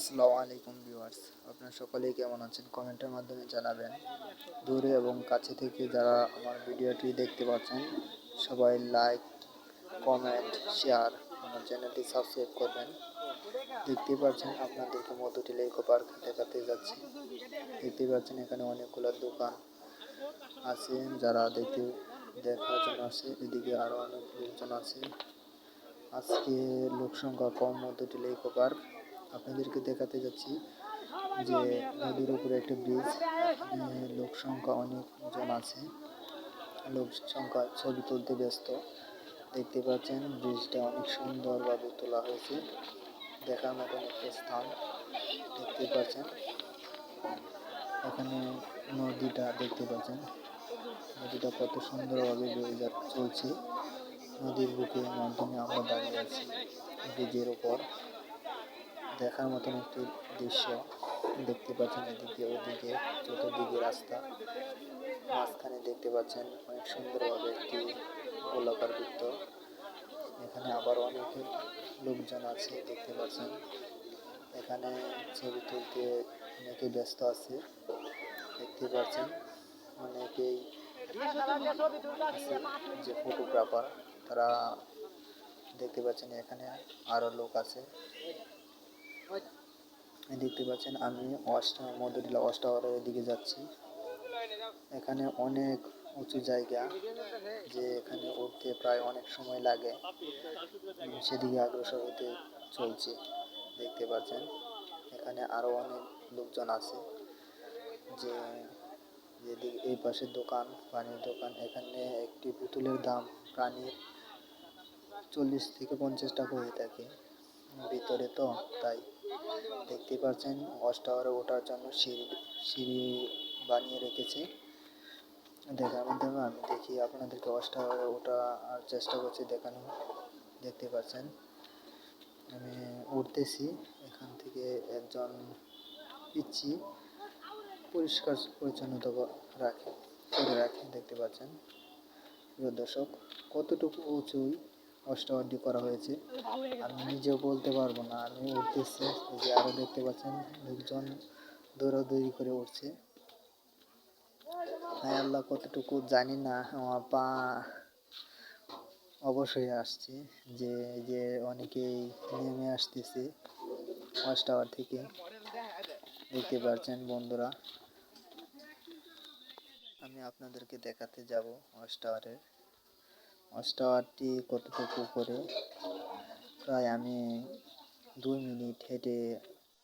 আসসালামু আলাইকুম ভিউয়ার্স। আপনারা সকলেই কেমন আছেন? কমেন্টের মাধ্যমে জানাবেন। দূরে এবং কাছে থেকে যারা আমার ভিডিওটি দেখতে পাচ্ছেন, সবাই লাইক, কমেন্ট, শেয়ার আমার চ্যানেলটি সাবস্ক্রাইব করবেন। দেখতে পাচ্ছেন আপনাদেরকে মধুটিলা ইকো পার্ক দেখাতে যাচ্ছি। দেখতে পাচ্ছেন এখানে অনেকগুলো দোকান আছে, যারা দেখতে দেখার জন্য আসে। এদিকে আরও অনেক লোকজন আছে। আজকে লোক সংখ্যা কম মধুটিলা ইকো পার্ক আপনাদেরকে দেখাতে যাচ্ছি যে নদীর উপরে একটা ব্রিজ লোক সংখ্যা অনেকজন আছে। লোক সংখ্যা ছবি তুলতে ব্যস্ত। দেখতে পাচ্ছেন ব্রিজটা অনেক সুন্দরভাবে তোলা হয়েছে। দেখার মতন একটা স্থান। দেখতে পাচ্ছেন। এখানে নদীটা দেখতে পাচ্ছেন। নদীটা কত সুন্দরভাবে বয়ে যা, চলছে। নদীর বুকে মাধ্যমে আমরা দাঁড়িয়ে আছি। ব্রিজের ওপর দেখার মতন একটি দৃশ্য দেখতে পাচ্ছেন এদিকে ওদিকে চতুর্দিকে রাস্তা। মাঝখানে দেখতে পাচ্ছেন অনেক সুন্দরভাবে একটি গোলাকার বৃত্ত। এখানে আবার অনেক লোকজন আছে দেখতে পাচ্ছেন। এখানে ছবি তুলতে অনেকে ব্যস্ত আছে দেখতে পাচ্ছেন। অনেকেই যে ফটোগ্রাফার তারা দেখতে পাচ্ছেন এখানে আরও লোক আছে। দেখতে পাচ্ছেন, আমি অষ্টা মধুরিলা অষ্টাওয়ারের দিকে যাচ্ছি। এখানে অনেক উঁচু জায়গা, যে এখানে উঠতে প্রায় অনেক সময় লাগে। সেদিকে অগ্রসর হতে চলছে, দেখতে পাচ্ছেন। এখানে আরও অনেক লোকজন আছে, যে যেদিকে এই পাশে দোকান, পানির দোকান। এখানে একটি পুতুলের দাম প্রাণীর চল্লিশ থেকে পঞ্চাশ টাকা হয়ে থাকে। ভিতরে তো, তাই দেখতে পাচ্ছেন ওয়াচ টাওয়ারে ওঠার জন্য সিঁড়ি সিঁড়ি বানিয়ে রেখেছে। দেখার মাধ্যমে আমি দেখি আপনাদেরকে ওয়াচ টাওয়ারে ওঠার চেষ্টা করছি দেখানো। দেখতে পাচ্ছেন, আমি উঠতেছি, এখান থেকে একজন পিচ্ছি পরিষ্কার পরিচ্ছন্নতা রাখে করে রাখে, দেখতে পাচ্ছেন। প্রিয় দর্শক, কতটুকু উঁচুই অষ্টআড্ডি করা হয়েছে। আমি নিজেও বলতে পারব না, আমি উঠতেছি যে আরও দেখতে পাচ্ছেন লোকজন দৌড়াদৌড়ি করে উঠছে। হ্যাঁ আল্লাহ, কতটুকু জানি না, আমার পা অবশ্যই আসছে যে যে অনেকেই নেমে আসতেছে ওয়াচ টাওয়ার থেকে। দেখতে পাচ্ছেন বন্ধুরা, আমি আপনাদেরকে দেখাতে যাব ওয়াচ টাওয়ারের ওয়াচ কতটুকু উপরে প্রায় আমি দুই মিনিট হেঁটে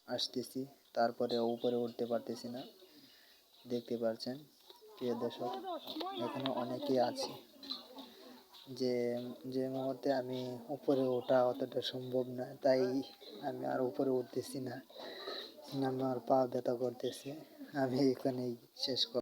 আসতেছি, তারপরে উপরে উঠতে পারতেছি না। দেখতে পাচ্ছেন প্রিয় দর্শক, এখানে অনেকেই আছে। যে যে মুহূর্তে আমি উপরে ওঠা অতটা সম্ভব না, তাই আমি আর উপরে উঠতেছি না। আমার পা ব্যথা করতেছে, আমি এখানেই শেষ কর